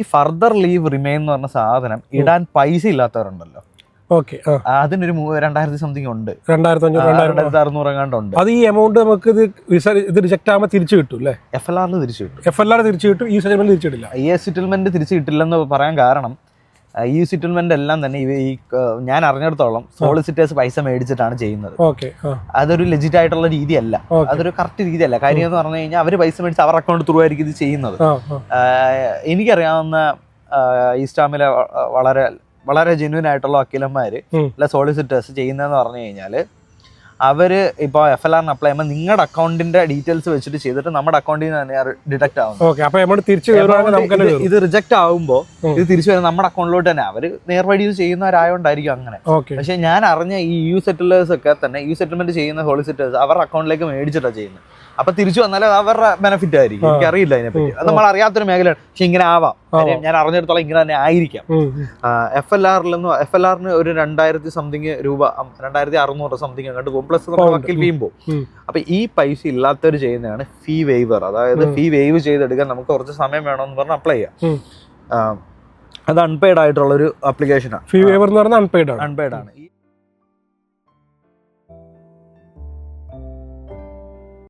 ഈ further leave remain എന്ന് പറഞ്ഞ സാധനം ഇടാൻ പൈസ ഇല്ലാത്തവരുണ്ടല്ലോ. ഓക്കെ അതിനൊരു രണ്ടായിരത്തി സംതിങ് ഉണ്ട്. രണ്ടായിരത്തി രണ്ടായിരത്തി അറുന്നൂറ് എങ്ങാണ്ട് ഉണ്ട്. അത് ഈ എമൗണ്ട് നമുക്ക് ഇത് ഇത് റിജക്ട് ആകുമ്പോൾ തിരിച്ചു കിട്ടും അല്ലേ? എഫ് എൽ ആറിൽ തിരിച്ചു കിട്ടും. എഫ് എൽ ആർ തിരിച്ചു കിട്ടും ഈ സെറ്റിൽമെന്റ് തിരിച്ചു കിട്ടില്ല. ഈ സെറ്റിൽമെന്റ് തിരിച്ചു കിട്ടില്ലെന്ന് പറയാൻ കാരണം ഈ സെറ്റിൽമെന്റ് എല്ലാം തന്നെ ഈ ഞാൻ അറിഞ്ഞിടത്തോളം സോളിസിറ്റേഴ്സ് പൈസ മേടിച്ചിട്ടാണ് ചെയ്യുന്നത്. അതൊരു ലെജിറ്റ് ആയിട്ടുള്ള രീതിയല്ല. അതൊരു കറക്റ്റ് രീതിയല്ല. കാര്യം എന്ന് പറഞ്ഞു കഴിഞ്ഞാൽ അവർ പൈസ മേടിച്ച് അവർ അക്കൗണ്ട് ത്രൂ ആയിരിക്കും ഇത് ചെയ്യുന്നത്. എനിക്കറിയാവുന്ന ഈസ്റ്റാമിലെ വളരെ വളരെ ജെന്യൂൻ ആയിട്ടുള്ള വക്കീലന്മാര് അല്ല സോളിസിറ്റേഴ്സ് ചെയ്യുന്നതെന്ന് പറഞ്ഞു കഴിഞ്ഞാൽ അവർ ഇപ്പോൾ എഫ് എൽ ആറിന് അപ്ലൈ ചെയ്യുമ്പോൾ നിങ്ങളുടെ അക്കൗണ്ടിന്റെ ഡീറ്റെയിൽസ് വെച്ചിട്ട് ചെയ്തിട്ട് നമ്മുടെ അക്കൗണ്ടിൽ നിന്ന് തന്നെ ഡിഡക്ട് ആവും ഇത് റിജക്ട് ആവുമ്പോൾ ഇത് തിരിച്ചു വരുന്നത് നമ്മുടെ അക്കൗണ്ടിലോട്ട് തന്നെ. അവർ നേർവഴി ഇത് ചെയ്യുന്നവരായോണ്ടായിരിക്കും അങ്ങനെ. പക്ഷെ ഞാൻ അറിഞ്ഞ ഈ യു സെറ്റിലേഴ്സ് ഒക്കെ തന്നെ യു സെറ്റിൽമെന്റ് ചെയ്യുന്ന സോളിസിറ്റേഴ്സ് അവരുടെ അക്കൗണ്ടിലേക്ക് മേടിച്ചിട്ടാണ് ചെയ്യുന്നത് അപ്പൊ തിരിച്ചു വന്നാൽ അവരുടെ ബെനിഫിറ്റ് ആയിരിക്കും. എനിക്ക് എനിക്കറിയില്ല അതിനെപ്പറ്റി. അത് നമ്മൾ അറിയാത്തൊരു മേഖലയാണ്. പക്ഷെ ഇങ്ങനെ ആവാം. ഞാൻ അറിഞ്ഞിടത്തോളം ഇങ്ങനെ തന്നെ ആയിരിക്കാം. എഫ് എൽ ആറിലെന്ന് എഫ് എൽ ആറിന് ഒരു രണ്ടായിരത്തി സംതിങ് രൂപ രണ്ടായിരത്തി അറുന്നൂറ് സംതിങ് അങ്ങോട്ട് പോകും. പ്ലസ് നമ്മൾ Pound. വക്കീൽ പോകും. അപ്പൊ ഈ പൈസ ഇല്ലാത്തവർ ചെയ്യുന്നതാണ് ഫീ വേവർ അതായത് ഫീ വേവ് ചെയ്തെടുക്കാൻ നമുക്ക് കുറച്ച് സമയം വേണമെന്ന് പറഞ്ഞ് അപ്ലൈ ചെയ്യാം. അത് അൺപെയ്ഡ് ആയിട്ടുള്ള ഒരു ആപ്ലിക്കേഷനാണ് ഫീ വേവർ എന്ന് പറഞ്ഞാൽ അൺപെയ്ഡ് ആണ്. അൺപെയ്ഡ് ആണ്.